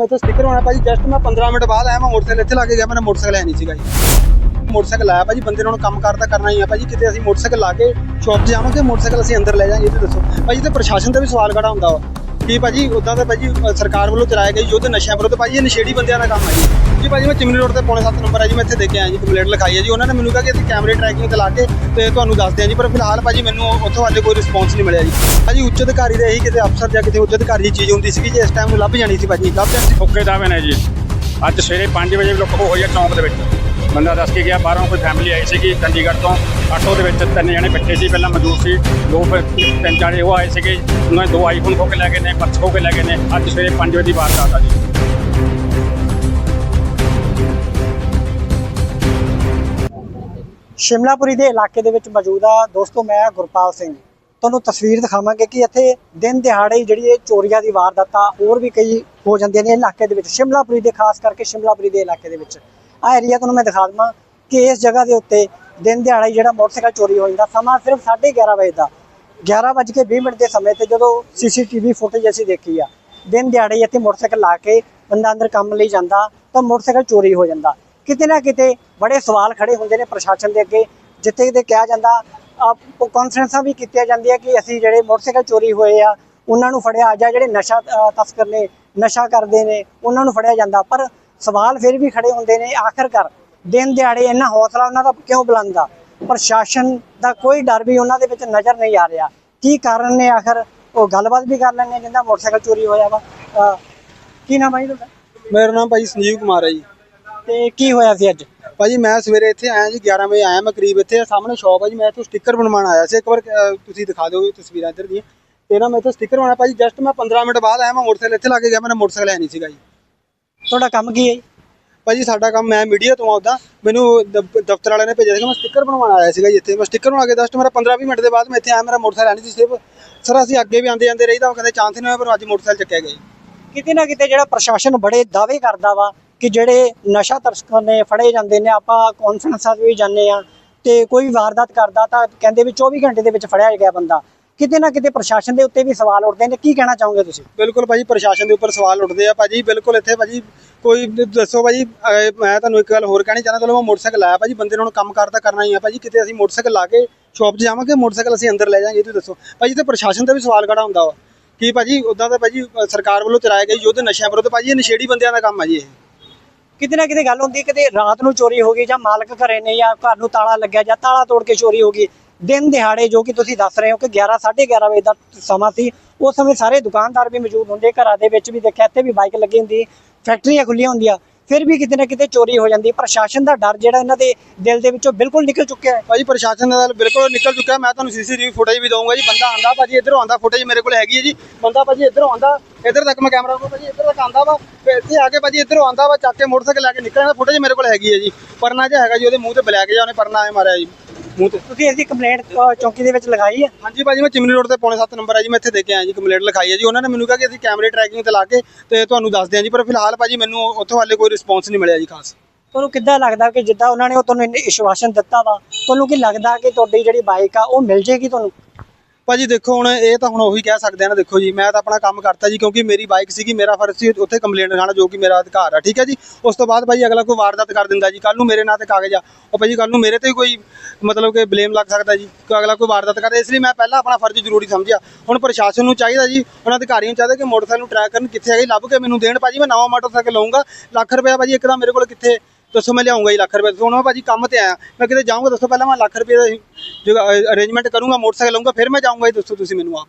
ਮੈਂ ਤਾਂ ਸਟicker ਹੋਣਾ ਭਾਜੀ ਜਸਟ ਮੈਂ 15 ਮਿੰਟ ਬਾਅਦ ਆਇਆ, ਮੈਂ ਮੋਟਰਸਾਈਕਲ ਇੱਥੇ ਲਾ ਕੇ ਗਿਆ ਮੇਰਾ ਮੋਟਰਸਾਈਕਲ ਹੈ ਨਹੀਂ ਸੀਗਾ ਜੀ। ਮੋਟਰਸਾਈਕਲ ਆਇਆ ਭਾਜੀ, ਬੰਦੇ ਨੂੰ ਕੰਮ ਕਰਦਾ ਕਰਨਾ ਹੀ ਆ ਭਾਜੀ, ਕਿਤੇ ਅਸੀਂ ਮੋਟਰਸਾਈਕਲ ਲਾ ਕੇ ਸ਼ੌਪ 'ਚ ਜਾਵਾਂਗੇ, ਮੋਟਰਸਾਈਕਲ ਅਸੀਂ ਅੰਦਰ ਲੈ ਜਾਾਂਗੇ ਇਹ ਤੇ ਦੱਸੋ। ਭਾਜੀ ਤੇ ਪ੍ਰਸ਼ਾਸਨ ਦਾ ਵੀ ਸਵਾਲ ਖੜਾ ਹੁੰਦਾ ਵਾ। ਕੀ ਭਾਜੀ ਉਦਾਂ ਤਾਂ ਭਾਜੀ ਅ, ਸਰਕਾਰ ਵੱਲੋਂ ਚਲਾਇਆ ਗਿਆ ਯੁੱਧ ਨਸ਼ਿਆਂ ਵਿਰੁੱਧ ਭਾਜੀ ਇਹ ਨਸ਼ੇੜੀ ਬੰਦਿਆਂ ਦਾ ਕੰਮ ਹੈ ਜੀ। ਜੀ ਭਾਜੀ ਮੈਂ ਚਿਮਨੀ ਰੋਡ ਤੇ ਪੌਣੇ 7 ਨੰਬਰ ਹੈ ਜੀ ਮੈਂ ਇੱਥੇ ਦੇ ਕੇ ਆਇਆ ਜੀ ਕੰਪਲੇਂਟ ਲਿਖਾਈ ਹੈ ਜੀ ਉਹਨਾਂ ਨੇ ਮੈਨੂੰ ਕਿਹਾ ਕਿ ਅਸੀਂ ਕੈਮਰੇ ਟਰੈਕਿੰਗ ਤੇ ਲਾ ਕੇ ਤੇ ਤੁਹਾਨੂੰ ਦੱਸਦੇ ਹਾਂ ਜੀ ਪਰ ਫਿਲਹਾਲ ਭਾਜੀ ਮੈਨੂੰ ਉੱਥੋਂ ਹਾਲੇ ਕੋਈ ਰਿਸਪੌਂਸ ਨਹੀਂ ਮਿਲਿਆ ਜੀ। ਭਾਜੀ ਉੱਚ ਅਧਿਕਾਰੀ ਦੇ ਇਹੀ ਕਿਤੇ ਅਫਸਰ ਜਾਂ ਕਿਤੇ ਉੱਚ ਅਧਿਕਾਰੀ ਦੀ ਚੀਜ਼ ਹੁੰਦੀ ਸੀਗੀ ਜੇ ਇਸ ਟਾਈਮ ਨੂੰ ਲੱਭ ਜਾਣੀ ਸੀ ਭਾਜੀ ਲੱਭ ਜਾਣੀ ਸੀ। ਓਕੇ ਦਾਅਵੇ ਨੇ ਜੀ ਅੱਜ ਸਵੇਰੇ 5 ਵਜੇ ਲੁੱਟ ਖੋਹ ਹੋਈ ਹੈ ਚੌਂਕ ਦੇ ਵਿੱਚ। ਬੰਦਾ ਦੱਸ ਕੇ ਗਿਆ, ਬਾਹਰੋਂ ਕੋਈ ਫੈਮਿਲੀ ਆਈ ਸੀਗੀ ਚੰਡੀਗੜ੍ਹ ਤੋਂ। ਆਟੋ ਦੇ ਵਿੱਚ ਤਿੰਨ ਜਣੇ ਬੈਠੇ ਸੀ, ਪਹਿਲਾਂ ਮੌਜੂਦ ਸੀ। ਦੋ ਫਿਰ ਤਿੰਨ ਚਾਰੇ ਉਹ ਆਏ ਸੀਗੇ, ਉਹਨਾਂ ਨੇ ਦੋ ਆਈਫੋਨ ਖੋ ਕੇ ਲੈ ਗਏ ਨੇ, ਪਰਸ ਖੋ ਕੇ ਲੈ ਗਏ ਨੇ। ਅੱਜ ਸਵੇਰੇ 5 ਵਜੇ ਦੀ ਵਾਰਦਾਤ ਆ ਜੀ। ਸ਼ਿਮਲਾਪੁਰੀ ਦੇ ਇਲਾਕੇ ਦੇ ਵਿੱਚ ਮੌਜੂਦ ਆ ਦੋਸਤੋ, ਮੈਂ ਗੁਰਪਾਲ ਸਿੰਘ। ਤੁਹਾਨੂੰ ਤਸਵੀਰ ਦਿਖਾਵਾਂਗੇ ਕਿ ਇੱਥੇ ਦਿਨ ਦਿਹਾੜੇ ਜਿਹੜੀ ਇਹ ਚੋਰੀਆਂ ਦੀ ਵਾਰਦਾਤਾਂ ਹੋਰ ਵੀ ਕਈ ਹੋ ਜਾਂਦੀਆਂ ਨੇ ਇਲਾਕੇ ਦੇ ਵਿੱਚ, ਸ਼ਿਮਲਾਪੁਰੀ ਦੇ, ਖਾਸ ਕਰਕੇ ਸ਼ਿਮਲਾਪੁਰੀ ਦੇ ਇਲਾਕੇ ਦੇ ਵਿੱਚ। ਆ ਏਰੀਆ ਤੁਹਾਨੂੰ ਮੈਂ ਦਿਖਾ ਦਵਾਂ ਕਿ ਇਸ ਜਗ੍ਹਾ ਦੇ ਉੱਤੇ ਦਿਨ ਦਿਹਾੜੇ ਜਿਹੜਾ ਮੋਟਰਸਾਈਕਲ ਚੋਰੀ ਹੋ ਜਾਂਦਾ ਸਮਾਂ ਸਿਰਫ 11:30 ਵਜੇ ਦਾ 11:20 ਮਿੰਟ ਦੇ ਸਮੇਂ ਤੇ ਜਦੋਂ ਸੀਸੀਟੀਵੀ ਫੁਟੇਜ ਅਸੀਂ ਦੇਖੀ ਆ, ਦਿਨ ਦਿਹਾੜੇ ਇੱਥੇ ਮੋਟਰਸਾਈਕਲ ਲਾ ਕੇ ਬੰਦਾ ਅੰਦਰ ਕੰਮ ਲਈ ਜਾਂਦਾ ਤਾਂ ਮੋਟਰਸਾਈਕਲ ਚੋਰੀ ਹੋ ਜਾਂਦਾ। ਕਿਤੇ ਨਾ ਕਿਤੇ ਬੜੇ ਸਵਾਲ ਖੜੇ ਹੁੰਦੇ ਨੇ ਪ੍ਰਸ਼ਾਸਨ ਦੇ ਅੱਗੇ, ਜਿੱਥੇ ਕਿਤੇ ਕਿਹਾ ਜਾਂਦਾ ਕਾਨਫਰੰਸਾਂ ਵੀ ਕੀਤੀਆਂ ਜਾਂਦੀਆਂ ਕਿ ਅਸੀਂ ਜਿਹੜੇ ਮੋਟਰਸਾਈਕਲ ਚੋਰੀ ਹੋਏ ਆ, ਉਹਨਾਂ ਨੂੰ ਫੜਿਆ ਜਾਂ ਜਿਹੜੇ ਨਸ਼ਾ ਤਸਕਰ ਨੇ, ਨਸ਼ਾ ਕਰਦੇ ਨੇ, ਉਹਨਾਂ ਨੂੰ ਫੜਿਆ ਜਾਂਦਾ। ਪਰ ਸਵਾਲ ਫਿਰ ਵੀ ਖੜੇ ਹੁੰਦੇ ਨੇ ਆਖਰਕਾਰ ਦਿਨ ਦਿਹਾੜੇ ਇੰਨਾ ਹੌਸਲਾ ਉਹਨਾਂ ਦਾ ਕਿਉਂ ਬੁਲੰਦ ਆ? ਪ੍ਰਸ਼ਾਸਨ ਦਾ ਕੋਈ ਡਰ ਵੀ ਉਹਨਾਂ ਦੇ ਵਿੱਚ ਨਜ਼ਰ ਨਹੀਂ ਆ ਰਿਹਾ। ਕੀ ਕਾਰਨ ਨੇ? ਆਖਰ ਉਹ ਗੱਲਬਾਤ ਵੀ ਕਰ ਲੈਣੇ ਜਿੰਦਾ ਮੋਟਰਸਾਈਕਲ ਚੋਰੀ ਹੋਇਆ ਵਾ। ਕੀ ਨਾਮ ਹੈ ਜੀ ਤੁਹਾਡਾ? ਮੇਰਾ ਨਾਮ ਭਾਜੀ ਸੰਜੀਵ ਕੁਮਾਰ ਹੈ ਜੀ। ਤੇ ਕੀ ਹੋਇਆ ਸੀ ਅੱਜ? ਭਾਜੀ ਮੈਂ ਸਵੇਰੇ ਇੱਥੇ ਆਇਆ ਜੀ 11 ਵਜੇ ਆਇਆ ਮੈਂ ਕਰੀਬ ਇੱਥੇ। ਸਾਹਮਣੇ ਸ਼ਾਪ ਹੈ ਜੀ ਮੈਂ ਇੱਥੋਂ ਸਟicker ਬਣਵਾਉਣ ਆਇਆ ਸੀ। ਇੱਕ ਵਾਰ ਤੁਸੀਂ ਦਿਖਾ ਦਿਓ ਤਸਵੀਰਾਂ ਇੱਧਰ ਦੀਆਂ। ਤੇ ਨਾ ਮੈਂ ਇੱਥੇ ਸਟicker ਬਣਾਇਆ ਭਾਜੀ ਜਸਟ ਮੈਂ 15 ਮਿੰਟ ਬਾਅਦ ਆਇਆ ਮੈਂ ਮੋਟਰਸਾਈਕਲ ਇੱਥੇ ਲਾ ਕੇ ਗਿਆ ਮੇਰਾ ਮੋਟਰਸਾਈਕਲ ਹੈ ਨਹੀਂ ਸੀਗਾ ਜੀ। ਤੁਹਾਡਾ ਕੰਮ ਕੀ ਹੈ ਜੀ? ਭਾਜੀ ਸਾਡਾ ਕੰਮ ਮੈਂ ਮੀਡੀਆ ਤੋਂ ਆਉਦਾ। ਮੈਨੂੰ ਦਫ਼- ਦਫ਼ਤਰ ਵਾਲਿਆਂ ਨੇ ਭੇਜਿਆ ਸੀਗਾ ਮੈਂ ਸਟicker ਬਣਵਾਉਣ ਆਇਆ ਸੀਗਾ ਜੀ ਇੱਥੇ। ਮੈਂ ਸਟicker ਬਣਾ ਕੇ ਜਸਟ ਮੇਰਾ 15-20 ਮਿੰਟ ਦੇ ਬਾਅਦ ਮੈਂ ਇੱਥੇ ਆਇਆ ਮੇਰਾ ਮੋਟਰਸਾਈਕਲ ਨਹੀਂ ਸੀ ਸਿਰਫ। ਸਰ ਅਸੀਂ ਅੱਗੇ ਵੀ ਆਉਂਦੇ ਜਾਂਦੇ ਰਹੀਦਾ ਉਹ ਕਹਿੰਦੇ ਚਾਂਸ ਨਹੀਂ ਹੋਇਆ ਪਰ ਅੱਜ ਮੋਟਰਸਾਈਕਲ ਚੱਕਿਆ ਗਿਆ ਜੀ। ਕਿਤੇ ਨਾ ਕਿਤੇ ਜਿਹੜਾ ਪ੍ਰਸ਼ਾਸਨ ਬੜੇ ਦਾਅਵੇ ਕਰਦਾ ਵਾ ਕਿ ਜਿਹੜੇ ਨਸ਼ਾ ਤਸਕਰ ਨੇ ਫੜੇ ਜਾਂਦੇ ਨੇ ਆਪਾਂ ਕਾਨਫਰੰਸਾਂ 'ਤੇ ਵੀ ਜਾਂਦੇ ਆ ਤੇ ਕੋਈ ਵਾਰਦਾਤ ਕਰਦਾ ਤਾਂ ਕਹਿੰਦੇ ਵੀ 24 ਘੰਟੇ ਦੇ ਵਿੱਚ ਫੜਿਆ ਗਿਆ ਬੰਦਾ। ਕਿਤੇ ਨਾ ਕਿਤੇ ਪ੍ਰਸ਼ਾਸਨ ਦੇ ਉੱਤੇ ਵੀ ਸਵਾਲ ਉੱਠਦੇ ਨੇ। ਕੀ ਕਹਿਣਾ ਚਾਹੋਗੇ ਤੁਸੀਂ? ਬਿਲਕੁਲ ਭਾਜੀ ਪ੍ਰਸ਼ਾਸਨ ਦੇ ਉੱਪਰ ਸਵਾਲ ਉੱਠਦੇ ਆ ਭਾਜੀ। ਬਿਲਕੁਲ ਇੱਥੇ ਭਾਜੀ ਕੋਈ ਦ- ਦੱਸੋ ਭਾਜੀ ਮੈਂ ਤੁਹਾਨੂੰ ਇੱਕ ਗੱਲ ਹੋਰ ਕਹਿਣੀ ਚਾਹੁੰਦਾ ਚਲੋ ਮੈਂ ਮੋਟਰਸਾਈਕਲ ਆਇਆ ਭਾਜੀ ਬੰਦੇ ਨੂੰ ਕੰਮ ਕਰਦਾ ਕਰਨਾ ਹੀ ਆ ਭਾਜੀ। ਕਿਤੇ ਅਸੀਂ ਮੋਟਰਸਾਈਕਲ ਲਾ ਕੇ ਸ਼ਾਪ 'ਚ ਜਾਵਾਂਗੇ ਮੋਟਰਸਾਈਕਲ ਅਸੀਂ ਅੰਦਰ ਲੈ ਜਾਾਂਗੇ ਤੁਸੀਂ ਦੱਸੋ। ਭਾਜੀ ਤੇ ਪ੍ਰਸ਼ਾਸਨ ਤੇ ਵੀ ਸਵਾਲ ਖੜਾ ਹੁੰਦਾ ਵਾ। ਕੀ ਭਾਜੀ ਉਦਾਂ ਤਾਂ ਭਾਜੀ ਸਰਕਾਰ ਵੱਲੋਂ ਚਲਾਇਆ ਗਿਆ ਯੁੱਧ ਨਸ਼ਿਆਂ ਵਿਰੁੱਧ ਭਾਜੀ ਇਹ ਨਸ਼ੇੜੀ ਬੰਦਿਆਂ ਦਾ ਕੰਮ ਆ ਜੀ ਇਹ। ਕਿਤੇ ਨਾ ਕਿਤੇ ਗੱਲ ਹੁੰਦੀ ਕਿਤੇ ਰਾਤ ਨੂੰ ਚੋਰੀ ਹੋ ਗਈ ਜਾਂ ਮਾਲਕ ਘਰੇ ਨਹੀਂ ਜਾਂ ਘਰ ਨੂੰ ਤਾਲਾ ਲੱਗਿਆ ਜਾਂ ਤਾਲਾ ਤੋੜ ਕੇ ਚੋਰੀ ਹੋ ਗਈ ਦਿਨ ਦਿਹਾੜੇ ਜੋ ਕਿ ਤੁਸੀਂ ਦੱਸ ਰਹੇ ਹੋ ਕਿ 11 11:30 ਵਜੇ ਦਾ ਸਮਾਂ ਸੀ, ਉਸ ਸਮੇਂ ਸਾਰੇ ਦੁਕਾਨਦਾਰ ਵੀ ਮੌਜੂਦ ਹੁੰਦੇ, ਘਰਾਂ ਦੇ ਵਿੱਚ ਵੀ ਦੇਖਿਆ, ਇੱਥੇ ਵੀ ਬਾਈਕ ਲੱਗੀ ਹੁੰਦੀ, ਫੈਕਟਰੀਆਂ ਖੁੱਲੀਆਂ ਹੁੰਦੀਆਂ, ਫਿਰ ਵੀ ਕਿਤੇ ਨਾ ਕਿਤੇ ਚੋਰੀ ਹੋ ਜਾਂਦੀ, ਪ੍ਰਸ਼ਾਸਨ ਦਾ ਡਰ ਜਿਹੜਾ ਇਹਨਾਂ ਦੇ ਦਿਲ ਦੇ ਵਿੱਚੋਂ ਬਿਲਕੁਲ ਨਿਕਲ ਚੁੱਕਿਆ ਹੈ। ਭਾਜੀ, ਪ੍ਰਸ਼ਾਸਨ ਦਾ ਬਿਲਕੁਲ ਨਿਕਲ ਚੁੱਕਿਆ ਮੈਂ ਤੁਹਾਨੂੰ ਸੀਸੀਟੀਵੀ ਫੁਟੇਜ ਵੀ ਦਊਂਗਾ ਜੀ। ਬੰਦਾ ਆਂਦਾ ਭਾਜੀ, ਇੱਧਰੋਂ ਆਂਦਾ ਫੁਟੇਜ ਮੇਰੇ ਕੋਲ ਹੈਗੀ ਹੈ ਜੀ। ਬੰਦਾ ਭਾਜੀ, ਇੱਧਰੋਂ ਆਂਦਾ ਇੱਧਰ ਤੱਕ ਮੈਂ ਕੈਮਰਾ ਕੋ ਭਾਜੀ, ਇੱਧਰ ਤੱਕ ਆਂਦਾ ਵਾ ਤੇ ਇੱਥੇ ਆ ਕੇ ਭਾਜੀ, ਇੱਧਰੋਂ ਆਂਦਾ ਵਾ, ਚੱਕ ਕੇ ਮੋਟਰਸਾਈਕਲ ਲੈ ਕੇ ਨਿਕਲਿਆ ਫੁਟੇਜ ਮੇਰੇ ਕੋਲ ਹੈਗੀ ਹੈ ਜੀ। ਪਰਨਾ ਜਿਹਾ ਹੈਗਾ ਜੀ, ਉਹਦੇ ਮੂੰਹ ਤੇ ਬਲੈਕ ਜਿਹਾ ਉਹਨੇ ਪਰਨਾ ਐ ਮਾਰਿਆ ਜੀ। ਮੂੰਹ ਤੇ। ਤੁਸੀਂ ਇਹਦੀ ਕੰਪਲੇਂਟ ਚੌਂਕੀ ਦੇ ਵਿੱਚ ਲਗਾਈ ਹੈ? ਹਾਂਜੀ ਭਾਜੀ ਮੈਂ ਚਿਮਨੀ ਰੋਡ ਤੇ ਪੌਣੇ 7 ਨੰਬਰ ਹੈ ਜੀ ਮੈਂ ਇੱਥੇ ਦੇ ਕੇ ਆਇਆ ਜੀ ਕੰਪਲੇਂਟ ਲਿਖਾਈ ਹੈ ਜੀ। ਉਹਨਾਂ ਨੇ ਮੈਨੂੰ ਕਿਹਾ ਕਿ ਅਸੀਂ ਕੈਮਰੇ ਟਰੈਕਿੰਗ ਤੇ ਲਾ ਕੇ ਤੇ ਤੁਹਾਨੂੰ ਦੱਸਦੇ ਹਾਂ ਜੀ ਪਰ ਫਿਲਹਾਲ ਭਾਜੀ ਮੈਨੂੰ ਉੱਥੋਂ ਹਾਲੇ ਕੋਈ ਰਿਸਪੌਂਸ ਨਹੀਂ ਮਿਲਿਆ ਜੀ ਖਾਸ। ਤੁਹਾਨੂੰ ਕਿੱਦਾਂ ਲੱਗਦਾ ਕਿ ਜਿੱਦਾਂ ਉਹਨਾਂ ਨੇ ਉਹ ਤੁਹਾਨੂੰ ਇੰਨੇ ਵਿਸ਼ਵਾਸਨ ਦਿੱਤਾ ਵਾ? ਤੁਹਾਨੂੰ ਕੀ ਲੱਗਦਾ ਕਿ ਤੁਹਾਡੀ ਜਿਹੜੀ ਬਾਈਕ ਆ ਉਹ ਮਿਲ ਜੇਗੀ ਤੁਹਾਨੂੰ? ਭਾਜੀ ਦੇਖੋ ਹੁਣ ਇਹ ਤਾਂ ਹੁਣ ਉਹੀ ਕਹਿ ਸਕਦੇ ਆ ਨਾ, ਦੇਖੋ ਜੀ, ਮੈਂ ਤਾਂ ਆਪਣਾ ਕੰਮ ਕਰਤਾ ਜੀ, ਕਿਉਂਕਿ ਮੇਰੀ ਬਾਈਕ ਸੀਗੀ, ਮੇਰਾ ਫਰਜ਼ ਸੀ ਉੱਥੇ ਕੰਪਲੇਂਟ ਲਿਖਾਉਣਾ ਜੋ ਕਿ ਮੇਰਾ ਅਧਿਕਾਰ ਆ, ਠੀਕ ਹੈ ਜੀ? ਉਸ ਤੋਂ ਬਾਅਦ ਭਾਜੀ ਅਗਲਾ ਕੋਈ ਵਾਰਦਾਤ ਕਰ ਦਿੰਦਾ ਜੀ ਕੱਲ ਨੂੰ ਮੇਰੇ ਨਾਂ ਤੇ ਕਾਗਜ਼ ਆ, ਉਹ ਭਾਜੀ ਕੱਲ ਨੂੰ ਮੇਰੇ ਤੇ ਵੀ ਕੋਈ ਮਤਲਬ ਕਿ ਬਲੇਮ ਲੱਗ ਸਕਦਾ ਜੀ, ਕਿ ਅਗਲਾ ਕੋਈ ਵਾਰਦਾਤ ਕਰਦਾ ਇਸ ਲਈ ਮੈਂ ਪਹਿਲਾਂ ਆਪਣਾ ਫਰਜ਼ ਜ਼ਰੂਰੀ ਸਮਝਿਆ। ਹੁਣ ਪ੍ਰਸ਼ਾਸਨ ਨੂੰ ਚਾਹੀਦਾ ਜੀ ਉਹਨਾਂ ਅਧਿਕਾਰੀਆਂ ਨੂੰ ਚਾਹੀਦਾ ਕਿ ਮੋਟਰਸਾਈਕਲ ਨੂੰ ਟਰੈਕ ਕਰਨ, ਕਿੱਥੇ ਹੈਗੇ, ਲੱਭ ਕੇ ਮੈਨੂੰ ਦੇਣ, ਭਾਜੀ ਮੈਂ ਨਵਾਂ ਮੋਟਰਸਾਈਕਲ ਲਵਾਂਗਾ ਲੱਖ ਰੁਪਏ ਭਾਜੀ ਇੱਕਦਮ ਮੇਰੇ ਕੋਲ ਕਿੱਥੇ ਦੱਸੋ ਮੈਂ ਲਿਆਉਂਗਾ ਜੀ ਲੱਖ ਰੁਪਏ। ਹੁਣ ਮੈਂ ਭਾਜੀ ਕੰਮ ਤੇ ਆਇਆ। ਮੈਂ ਕਿਤੇ ਜਾਊਂਗਾ ਦੱਸੋ ਪਹਿਲਾਂ ਮੈਂ ਲੱਖ ਰੁਪਏ ਦਾ ਜੋ ਅਰੇਂਜਮੈਂਟ ਕਰੂੰਗਾ ਮੋਟਰਸਾਈਕਲ ਲਵਾਂਗਾ ਫਿਰ ਮੈਂ ਜਾਊਂਗਾ ਜੀ ਦੱਸੋ ਤੁਸੀਂ ਮੈਨੂੰ ਆਪ।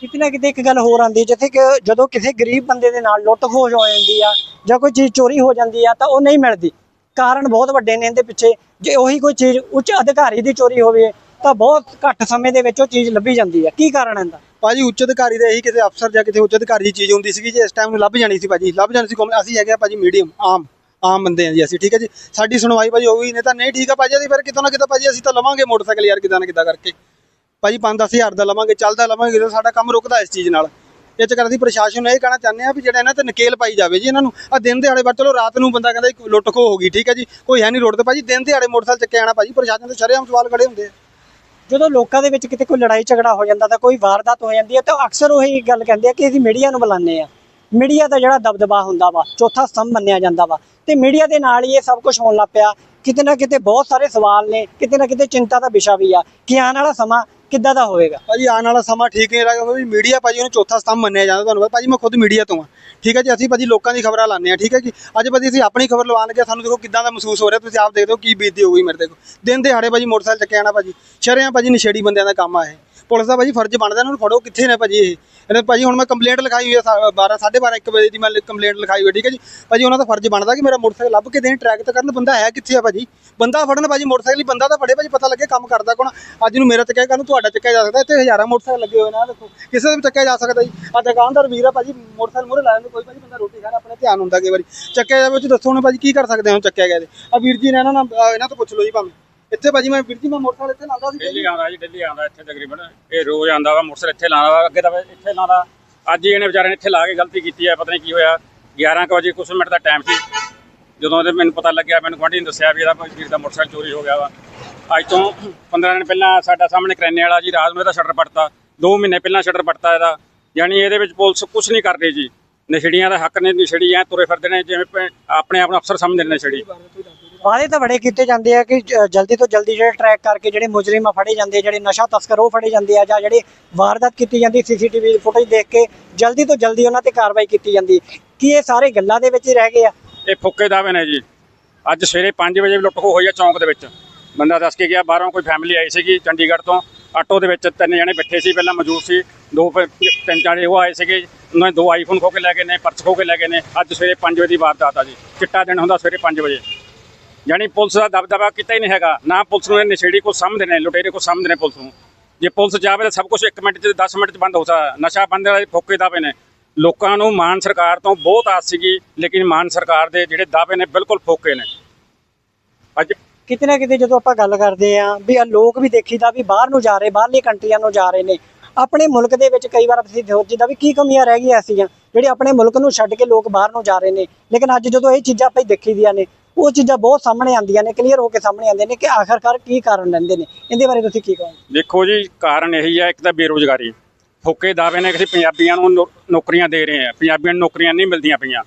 ਕਿਤੇ ਨਾ ਕਿਤੇ ਇੱਕ ਗੱਲ ਹੋਰ ਆਉਂਦੀ ਹੈ, ਜਿੱਥੇ ਕਿ ਜਦੋਂ ਕਿਸੇ ਗਰੀਬ ਬੰਦੇ ਦੇ ਨਾਲ ਲੁੱਟ ਖੋਹ ਹੋ ਜਾਂਦੀ ਆ ਜਾਂ ਕੋਈ ਚੀਜ਼ ਚੋਰੀ ਹੋ ਜਾਂਦੀ ਆ ਤਾਂ ਉਹ ਨਹੀਂ ਮਿਲਦੀ। ਕਾਰਨ ਬਹੁਤ ਵੱਡੇ ਨੇ ਇਹਦੇ ਪਿੱਛੇ। ਜੇ ਉਹੀ ਕੋਈ ਚੀਜ਼ ਉੱਚ ਅਧਿਕਾਰੀ ਦੀ ਚੋਰੀ ਹੋਵੇ ਤਾਂ ਬਹੁਤ ਘੱਟ ਸਮੇਂ ਦੇ ਵਿੱਚ ਉਹ ਚੀਜ਼ ਲੱਭੀ ਜਾਂਦੀ ਹੈ ਕੀ ਕਾਰਨ ਇਹਦਾ? ਭਾਜੀ ਉੱਚ ਅਧਿਕਾਰੀ ਦੇ ਇਹੀ ਕਿਸੇ ਅਫਸਰ ਜਾਂ ਕਿਤੇ ਉੱਚ ਅਧਿਕਾਰੀ ਦੀ ਚੀਜ਼ ਹੁੰਦੀ ਸੀਗੀ ਜੇ ਇਸ ਟਾਈਮ ਨੂੰ ਲੱਭ ਜਾਣੀ ਸੀ ਭਾਜੀ। ਲੱਭ ਜਾਣੀ ਸੀ ਕੌਮ- ਅਸੀਂ ਹੈਗੇ ਆ ਭਾਜੀ ਮੀਡੀਅਮ ਆਮ। ਆਮ ਬੰਦੇ ਆ ਜੀ ਅਸੀਂ, ਠੀਕ ਹੈ ਜੀ? ਸਾਡੀ ਸੁਣਵਾਈ ਭਾਜੀ ਹੋਊਗੀ, ਨਹੀਂ ਤਾਂ ਨਹੀਂ ਠੀਕ ਆ ਭਾਜੀ ਅਸੀਂ, ਫਿਰ ਕਿਤੋਂ ਨਾ ਕਿਤੋਂ ਭਾਜੀ ਅਸੀਂ ਤਾਂ ਲਵਾਂਗੇ ਮੋਟਰਸਾਈਕਲ ਯਾਰ, ਕਿਦਾਂ ਨਾ ਕਿਦਾਂ ਕਰਕੇ। ਭਾਜੀ 5-10 ਹਜ਼ਾਰ ਦਾ ਲਵਾਂਗੇ, ਚੱਲਦਾ ਲਵਾਂਗੇ, ਜਦੋਂ ਸਾਡਾ ਕੰਮ ਰੁਕਦਾ ਇਸ ਚੀਜ਼ ਨਾਲ। ਇਹ ਚੱਕਰ ਅਸੀਂ ਪ੍ਰਸ਼ਾਸਨ ਨੂੰ ਇਹ ਕਹਿਣਾ ਚਾਹੁੰਦੇ ਆ ਵੀ ਜਿਹੜਾ ਇਹਨਾਂ ਤੇ ਨਕੇਲ ਪਾਈ ਜਾਵੇ ਜੀ ਇਹਨਾਂ ਨੂੰ ਆ ਦਿਨ ਦਿਹਾੜੇ ਬਾਅਦ, ਚਲੋ ਰਾਤ ਨੂੰ ਬੰਦਾ ਕਹਿੰਦਾ ਲੁੱਟ ਖੋ ਹੋ ਗਈ, ਠੀਕ ਹੈ ਜੀ, ਕੋਈ ਹੈ ਨਹੀਂ ਰੋਡ ਤੇ, ਭਾਜੀ ਦਿਨ ਦਿਹਾੜੇ ਮੋਟਰਸਾਈਕਲ ਚੱਕੇ ਆਣਾ ਭਾਜੀ, ਪ੍ਰਸ਼ਾਸਨ ਦੇ ਸ਼ਰੇਆਮ ਸਵਾਲ ਖੜੇ ਹੁੰਦੇ ਆ। ਜਦੋਂ ਲੋਕਾਂ ਦੇ ਵਿੱਚ ਕਿਤੇ ਕੋਈ ਲੜਾਈ ਝਗੜਾ ਹੋ ਜਾਂਦਾ ਤਾਂ ਕੋਈ ਵਾਰਦਾਤ ਹੋ ਜਾਂਦੀ ਹੈ, ਤਾਂ ਅਕਸਰ ਉਹੀ ਗੱਲ ਕਹਿੰਦੇ ਆ ਕਿ ਅਸੀਂ ਮੀਡੀਆ ਨੂੰ ਬੁਲਾਉਂਦੇ ਆ। ਮੀਡੀਆ ਦਾ ਜਿਹੜਾ ਦਬਦਬਾ ਹੁੰਦਾ ਵਾ, ਚੌਥਾ ਸਤੰਭ ਮੰਨਿਆ ਜਾਂਦਾ ਵਾ। ਤੇ ਮੀਡੀਆ ਦੇ ਨਾਲ ਹੀ ਇਹ ਸਭ ਕੁਝ ਹੋਣ ਲੱਗ ਪਿਆ। ਕਿਤੇ ਨਾ ਕਿਤੇ ਬਹੁਤ ਸਾਰੇ ਸਵਾਲ ਨੇ, ਕਿਤੇ ਨਾ ਕਿਤੇ ਚਿੰਤਾ ਦਾ ਵਿਸ਼ਾ ਵੀ ਆ ਕਿ ਆਉਣ ਵਾਲਾ ਸਮਾਂ ਕਿੱਦਾਂ ਦਾ ਹੋਵੇਗਾ। ਭਾਜੀ, ਆਉਣ ਵਾਲਾ ਸਮਾਂ ਠੀਕ ਨਹੀਂ ਰਹੇਗਾ ਕਿਉਂਕਿ ਮੀਡੀਆ ਭਾਜੀ, ਉਹਨੂੰ ਚੌਥਾ ਸਤੰਭ ਮੰਨਿਆ ਜਾਂਦਾ ਤੁਹਾਨੂੰ ਪਤਾ। ਭਾਜੀ, ਮੈਂ ਖੁਦ ਮੀਡੀਆ ਤੋਂ ਆ। ਠੀਕ ਹੈ ਜੀ, ਅਸੀਂ ਭਾਜੀ ਲੋਕਾਂ ਦੀ ਖਬਰਾਂ ਲਾਉਂਦੇ ਆ ਠੀਕ ਹੈ ਜੀ। ਅੱਜ ਭਾਜੀ, ਅਸੀਂ ਆਪਣੀ ਖਬਰ ਲਵਾਉਣ ਲੱਗੇ ਸਾਨੂੰ ਦੇਖੋ ਕਿੱਦਾਂ ਦਾ ਮਹਿਸੂਸ ਹੋ ਰਿਹਾ। ਤੁਸੀਂ ਆਪ ਦੇਖਦੇ ਹੋ ਕੀ ਬੀਤੀ ਹੋਊਗੀ ਮੇਰੇ ਦੇਖੋ। ਦਿਨ ਦਿਹਾੜੇ ਭਾਜੀ, ਮੋਟਰਸਾਈਕਲ ਚੱਕੇ ਆਣਾ ਭਾਜੀ। ਸ਼ਰਿਆਂ ਭਾਜੀ, ਨਸ਼ੇੜੀ ਬੰਦਿਆਂ ਦਾ ਕੰਮ ਆ ਇਹ। ਪੁਲਿਸ ਦਾ ਭਾਜੀ ਫਰਜ਼ ਬਣਦਾ ਇਹਨਾਂ ਨੂੰ ਫੜੋ ਕਿੱਥੇ ਨੇ ਭਾਜੀ ਇਹ। ਇਹਨੇ ਭਾਜੀ ਹੁਣ ਮੈਂ ਕੰਪਲੇਂਟ ਲਿਖਾਈ ਹੋਈ ਹੈ 12 12:30 1 ਵਜੇ ਦੀ ਮੈਂ ਕੰਪਲੇਂਟ ਲਿਖਾਈ ਹੋਈ ਠੀਕ ਹੈ ਜੀ? ਭਾਜੀ ਉਹਨਾਂ ਦਾ ਫਰਜ਼ ਬਣਦਾ ਕਿ ਮੇਰਾ ਮੋਟਰਸਾਈਕਲ ਲੱਭ ਕੇ ਦੇਣ ਟਰੈਕ ਤੇ ਕਰਨ, ਬੰਦਾ ਹੈ ਕਿੱਥੇ ਆ ਭਾਜੀ? ਬੰਦਾ ਫੜਨ, ਭਾਜੀ ਮੋਟਰਸਾਈਕਲ ਹੀ ਬੰਦਾ ਤਾਂ ਫੜੇ, ਭਾਜੀ ਪਤਾ ਲੱਗੇ ਕੰਮ ਕਰਦਾ ਕੋਣ ਅੱਜ ਨੂੰ ਮੇਰਾ ਚੱਕਿਆ ਕਰਨ ਤੁਹਾਡਾ ਚੱਕਿਆ ਜਾ ਸਕਦਾ, ਇੱਥੇ ਹਜ਼ਾਰਾਂ ਮੋਟਰਸਾਈਕਲ ਲੱਗੇ ਹੋਏ ਨੇ, ਆਹ ਦੇਖੋ। ਕਿਸੇ ਦਾ ਵੀ ਚੱਕਿਆ ਜਾ ਸਕਦਾ ਜੀ। ਆ ਦੁਕਾਨਦਾਰ ਵੀਰ ਆ ਭਾਜੀ, ਮੋਟਰਸਾਈਕਲ ਮੂਹਰੇ ਲਾਇਆ ਨੂੰ ਕੋਈ ਭਾਜੀ ਬੰਦਾ ਰੋਟੀ ਖਾ ਰਿਹਾ ਆਪਣੇ ਧਿਆਨ ਹੁੰਦਾ ਕਈ ਵਾਰੀ ਚੱਕਿਆ ਜਾਵੇ, ਉਹ ਦੱਸੋ ਹੁਣ ਭਾਜੀ ਕੀ ਕਰ ਸਕਦੇ ਹਾਂ ਚੱਕਿਆ ਗਿਆ ਆ ਵੀਰ ਜੀ ਨੇ ਇਹਨਾਂ ਨਾਲ ਇਹਨਾਂ ਤੋਂ ਪੁੱਛ ਲਓ ਜੀ ਭਾਵੇਂ। ਇੱਥੇ ਭਾਜੀ ਮੈਂ ਵੀਰ ਜੀ ਮੈਂ ਮੋਟਰਸਾਈਕਲ ਇੱਥੇ ਲਾਉਂਦਾ ਸੀ ਡੇਲੀ ਆਉਂਦਾ ਜੀ ਡੇਲੀ ਆਉਂਦਾ ਇੱਥੇ ਤਕਰੀਬਨ। ਇਹ ਰੋਜ਼ ਆਉਂਦਾ ਵਾ ਮੋਟਰਸਾਈਕਲ ਇੱਥੇ ਲਾਉਂਦਾ ਵਾ ਅੱਗੇ ਤਾਂ ਇੱਥੇ ਲਾਉਂਦਾ। ਅੱਜ ਹੀ ਇਹਨੇ ਵਿਚਾਰੇ ਨੇ ਇੱਥੇ ਲਾ ਕੇ ਗਲਤੀ ਕੀਤੀ ਹੈ ਪਤਾ ਨਹੀਂ ਕੀ ਹੋਇਆ। 11 ਕੁ ਵਜੇ ਕੁਛ ਮਿੰਟ ਦਾ ਟਾਈਮ ਸੀ। ਜਦੋਂ ਇਹਦੇ ਮੈਨੂੰ ਪਤਾ ਲੱਗਿਆ ਮੈਨੂੰ ਗੁਆਂਢੀ ਨੇ ਦੱਸਿਆ ਵੀ ਇਹਦਾ ਭਾਈ ਵੀਰ ਦਾ ਮੋਟਰਸਾਈਕਲ ਚੋਰੀ ਹੋ ਗਿਆ ਵਾ। ਅੱਜ ਤੋਂ 15 ਦਿਨ ਪਹਿਲਾਂ ਸਾਡਾ ਸਾਹਮਣੇ ਕਰਿਆਨੇ ਵਾਲਾ ਜੀ ਰਾਤ ਨੂੰ ਇਹਦਾ ਸ਼ਟਰ ਪੱਟਤਾ। 2 ਮਹੀਨੇ ਪਹਿਲਾਂ ਸ਼ਟਰ ਪੱਟਤਾ ਇਹਦਾ। ਯਾਨੀ ਇਹਦੇ ਵਿੱਚ ਪੁਲਿਸ ਕੁਝ ਨਹੀਂ ਕਰਦੀ ਜੀ। ਨਸ਼ੇੜੀਆਂ ਦਾ ਹੱਕ ਨੇ ਨਸ਼ੇੜੀ ਐ ਤੁਰੇ ਫਿਰਦੇ ਨੇ ਜਿਵੇਂ ਆਪਣੇ ਆਪ ਨੂੰ ਅਫਸਰ ਸਮਝਦੇ ਨੇ ਨਸ਼ੇੜੀ। ਵਾਅਦੇ ਤਾਂ ਬੜੇ ਕੀਤੇ ਜਾਂਦੇ ਆ ਕਿ ਜ- ਜਲਦੀ ਤੋਂ ਜਲਦੀ ਜਿਹੜੇ ਟਰੈਕ ਕਰਕੇ ਜਿਹੜੇ ਮੁਜਰਮ ਆ ਫੜੇ ਜਾਂਦੇ ਆ, ਜਿਹੜੇ ਨਸ਼ਾ ਤਸਕਰ ਉਹ ਫੜੇ ਜਾਂਦੇ ਆ ਜਾਂ ਜਿਹੜੇ ਵਾਰਦਾਤ ਕੀਤੀ ਜਾਂਦੀ ਸੀਸੀਟੀਵੀ ਫੁਟੇਜ ਦੇਖ ਕੇ ਜਲਦੀ ਤੋਂ ਜਲਦੀ ਉਹਨਾਂ ਤੇ ਕਾਰਵਾਈ ਕੀਤੀ ਜਾਂਦੀ। ਕੀ ਇਹ ਸਾਰੇ ਗੱਲਾਂ ਦੇ ਵਿੱਚ ਹੀ ਰਹਿ ਗਏ ਆ? ਇਹ ਫੁੱਕੇ ਦਾਅਵੇ ਨੇ ਜੀ। ਅੱਜ ਸਵੇਰੇ 5 ਵਜੇ ਵੀ ਲੁੱਟ ਖੋਹ ਹੋਈ ਆ ਚੌਂਕ ਦੇ ਵਿੱਚ। ਬੰਦਾ ਦੱਸ ਕੇ ਗਿਆ, ਬਾਹਰੋਂ ਕੋਈ ਫੈਮਿਲੀ ਆਈ ਸੀਗੀ ਚੰਡੀਗੜ੍ਹ ਤੋਂ। ਆਟੋ ਦੇ ਵਿੱਚ ਤਿੰਨ ਜਣੇ ਬੈਠੇ ਸੀ, ਪਹਿਲਾਂ ਮੌਜੂਦ ਸੀ। ਦੋ ਫਿਰ ਤਿੰਨ ਚਾਰੇ ਉਹ ਆਏ ਸੀਗੇ, ਉਹਨਾਂ ਨੇ ਦੋ ਆਈਫੋਨ ਖੋਹ ਕੇ ਲੈ ਗਏ ਨੇ, ਪਰਸ ਖੋਹ ਕੇ ਲੈ ਗਏ ਨੇ। ਅੱਜ ਸਵੇਰੇ 5 ਵਜੇ ਦੀ ਵਾਰਦਾਤ ਆ ਜੀ। ਚਿੱਟਾ ਦਿਨ ਹੁੰਦਾ ਸਵੇਰੇ 5 ਵਜੇ। ਯਾਨੀ ਪੁਲਿਸ ਦਾ ਦਬਦਬਾ ਕਿਤੇ ਹੀ ਨਹੀਂ ਹੈਗਾ, ਨਾ ਪੁਲਿਸ ਨੂੰ ਇਹ ਨਸ਼ੇੜੀ ਕੋ ਸਮਝਦੇ ਨੇ, ਲੁਟੇਰੇ ਕੋ ਸਮਝਦੇ ਨੇ ਪੁਲਿਸ ਨੂੰ। ਜੇ ਪੁਲਿਸ ਜਾਵੇ ਤਾਂ ਸਭ ਕੁਝ 1 ਮਿੰਟ 'ਚ 10 ਮਿੰਟ 'ਚ ਬੰਦ ਹੋ ਸਕਦਾ ਨਸ਼ਾ ਬੰਦ ਵਾਲੇ ਫੋਕੇ ਦਾਵੇ ਨੇ। ਲੋਕਾਂ ਨੂੰ ਮਾਨ ਸਰਕਾਰ ਤੋਂ ਬਹੁਤ ਆਸ ਸੀਗੀ, ਲੇਕਿਨ ਮਾਨ ਸਰਕਾਰ ਦੇ ਜਿਹੜੇ ਦਾਅਵੇ ਨੇ ਬਿਲਕੁਲ ਫੋਕੇ ਨੇ। ਅੱਜ ਕਿਤੇ ਨਾ ਕਿਤੇ ਜਦੋਂ ਆਪਾਂ ਗੱਲ ਕਰਦੇ ਆ ਵੀ ਆ ਲੋਕ ਵੀ ਦੇਖੀਦਾ ਵੀ ਬਾਹਰ ਨੂੰ ਜਾ ਰਹੇ, ਬਾਹਰਲੀ ਕੰਟਰੀਆਂ ਨੂੰ ਜਾ ਰਹੇ ਨੇ। ਆਪਣੇ ਮੁਲਕ ਦੇ ਵਿੱਚ ਕਈ ਵਾਰ ਅਸੀਂ ਸੋਚੀਦਾ ਵੀ ਕੀ ਕਮੀਆਂ ਰਹਿ ਗਈਆਂ ਸੀਗੀਆਂ, ਜਿਹੜੇ ਆਪਣੇ ਮੁਲਕ ਨੂੰ ਛੱਡ ਕੇ ਲੋਕ ਬਾਹਰ ਨੂੰ ਜਾ ਰਹੇ ਨੇ। ਲੇਕਿਨ ਅੱਜ ਜਦੋਂ ਇਹ ਚੀਜ਼ਾਂ ਆਪਾਂ ਦੇਖੀਦੀਆਂ ਨੇ ਉਹ ਚੀਜ਼ਾਂ ਬਹੁਤ ਸਾਹਮਣੇ ਆਉਂਦੀਆਂ ਨੇ ਕਲੀਅਰ ਹੋ ਕੇ ਸਾਹਮਣੇ ਆਉਂਦੇ ਨੇ ਕਿ ਆਖਰਕਾਰ ਕੀ ਕਾਰਨ ਰਹਿੰਦੇ ਨੇ। ਇਹਦੇ ਬਾਰੇ ਤੁਸੀਂ ਕੀ ਕਹੋਗੇ? ਦੇਖੋ ਜੀ, ਕਾਰਨ ਇਹੀ ਹੈ ਇੱਕ ਤਾਂ ਬੇਰੋਜ਼ਗਾਰੀ। ਫੋਕੇ ਦਾਅਵੇ ਨੇ ਕਿ ਅਸੀਂ ਪੰਜਾਬੀਆਂ ਨੂੰ ਨੌ- ਨੌਕਰੀਆਂ ਦੇ ਰਹੇ ਹਾਂ। ਪੰਜਾਬੀਆਂ ਨੂੰ ਨੌਕਰੀਆਂ ਨਹੀਂ ਮਿਲਦੀਆਂ ਪਈਆਂ।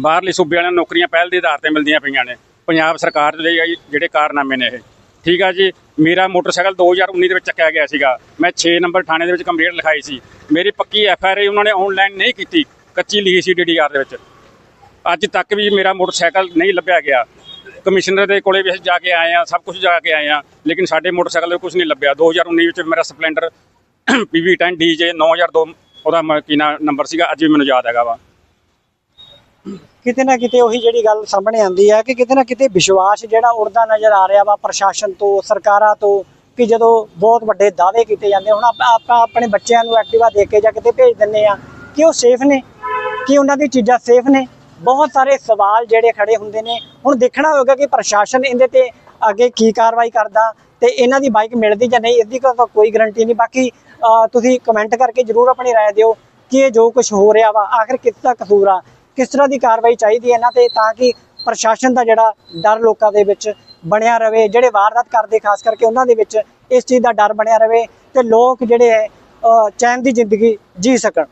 ਬਾਹਰਲੇ ਸੂਬੇ ਵਾਲਿਆਂ ਨੂੰ ਨੌਕਰੀਆਂ ਪਹਿਲ ਦੇ ਆਧਾਰ ਤੇ ਮਿਲਦੀਆਂ ਪਈਆਂ ਨੇ। ਪੰਜਾਬ ਸਰਕਾਰ ਦੇ ਜਿਹੜੇ ਕਾਰਨਾਮੇ ਨੇ ਇਹ। ਠੀਕ ਆ ਜੀ, ਮੇਰਾ ਮੋਟਰਸਾਈਕਲ 2019 ਦੇ ਵਿੱਚ ਚੱਕਿਆ ਗਿਆ ਸੀਗਾ। ਮੈਂ 6 ਨੰਬਰ ਥਾਣੇ ਦੇ ਵਿੱਚ ਕੰਪਲੇਂਟ ਲਿਖਾਈ ਸੀ। ਮੇਰੀ ਪੱਕੀ ਐਫ ਆਰ ਆਈ ਉਹਨਾਂ ਨੇ ਆਨਲਾਈਨ ਨਹੀਂ ਕੀਤੀ, ਕੱਚੀ ਲਿਖੀ ਸੀ ਡੀਡੀਆਰ ਦੇ ਵਿੱਚ। ਅੱਜ ਤੱਕ ਵੀ ਮੇਰਾ ਮੋਟਰਸਾਈਕਲ ਨਹੀਂ ਲੱਭਿਆ ਗਿਆ। ਕਮਿਸ਼ਨਰ ਦੇ ਕੋਲੇ ਵੀ ਅਸੀਂ ਜਾ ਕੇ ਆਏ ਆ ਸਭ ਕੁਝ ਜਾ ਕੇ ਆਏ ਆ ਲੇਕਿਨ ਸਾਡੇ ਮੋਟਰਸਾਈਕਲ ਦੇ ਕੁਝ ਨਹੀਂ ਲੱਭਿਆ। 2019 ਵਿੱਚ ਮੇਰਾ ਸਪਲੈਂਡਰ PV10 DJ 9002 ਉਹਦਾ ਮ- ਨੰਬਰ ਸੀਗਾ, ਅੱਜ ਵੀ ਮੈਨੂੰ ਯਾਦ ਹੈਗਾ ਵਾ। ਕਿਤੇ ਨਾ ਕਿਤੇ ਉਹੀ ਜਿਹੜੀ ਗੱਲ ਸਾਹਮਣੇ ਆਉਂਦੀ ਹੈ ਕਿ ਕਿਤੇ ਨਾ ਕਿਤੇ ਵਿਸ਼ਵਾਸ ਜਿਹੜਾ ਉੜਦਾ ਨਜ਼ਰ ਆ ਰਿਹਾ ਵਾ ਪ੍ਰਸ਼ਾਸਨ ਤੋਂ, ਸਰਕਾਰਾਂ ਤੋਂ, ਕਿ ਜਦੋਂ ਬਹੁਤ ਵੱਡੇ ਦਾਅਵੇ ਕੀਤੇ ਜਾਂਦੇ ਹੁਣ ਆਪਾਂ ਆਪਾਂ ਆਪਣੇ ਬੱਚਿਆਂ ਨੂੰ ਐਕਟਿਵਾ ਦੇ ਕੇ ਜਾਂ ਕਿਤੇ ਭੇਜ ਦਿੰਨੇ ਆ, ਕਿ ਉਹ ਸੇਫ ਨੇ, ਕਿ ਉਹਨਾਂ ਦੀ ਚੀਜ਼ਾਂ ਸੇਫ ਨੇ। ਬਹੁਤ ਸਾਰੇ ਸਵਾਲ ਜਿਹੜੇ ਖੜੇ ਹੁੰਦੇ ਨੇ ਹੁਣ ਦੇਖਣਾ ਹੋਵੇਗਾ ਕਿ ਪ੍ਰਸ਼ਾਸਨ ਇਹਦੇ ਤੇ ਅੱਗੇ ਕੀ ਕਾਰਵਾਈ ਕਰਦਾ ਤੇ ਇਹਨਾਂ ਦੀ ਬਾਈਕ ਮਿਲਦੀ ਜਾਂ ਨਹੀਂ ਇਹਦੀ ਤਾਂ ਕੋਈ ਗਾਰੰਟੀ ਨਹੀਂ ਬਾਕੀ ਅਹ, ਤੁਸੀਂ ਕਮੈਂਟ ਕਰਕੇ ਜਰੂਰ ਆਪਣੀ رائے ਦਿਓ ਕਿ ਇਹ ਜੋ ਕੁਝ ਹੋ ਰਿਹਾ ਵਾ ਆਖਰ ਕਿਸ ਦਾ ਕਸੂਰ ਆ ਕਿਸ ਤਰ੍ਹਾਂ ਦੀ ਕਾਰਵਾਈ ਚਾਹੀਦੀ ਹੈ ਇਹਨਾਂ ਤੇ ਤਾਂ ਕਿ ਪ੍ਰਸ਼ਾਸਨ ਦਾ ਜਿਹੜਾ ਡਰ ਲੋਕਾਂ ਦੇ ਵਿੱਚ ਬਣਿਆ ਰਵੇ ਜਿਹੜੇ ਵਾਰਦਾਤ ਕਰਦੇ ਖਾਸ ਕਰਕੇ ਉਹਨਾਂ ਦੇ ਵਿੱਚ ਇਸ ਚੀਜ਼ ਦਾ ਡਰ ਬਣਿਆ ਰਵੇ ਤੇ ਲੋਕ ਜਿਹੜੇ ਹੈ ਅਹ, ਚੈਨ ਦੀ ਜ਼ਿੰਦਗੀ ਜੀ ਸਕਣ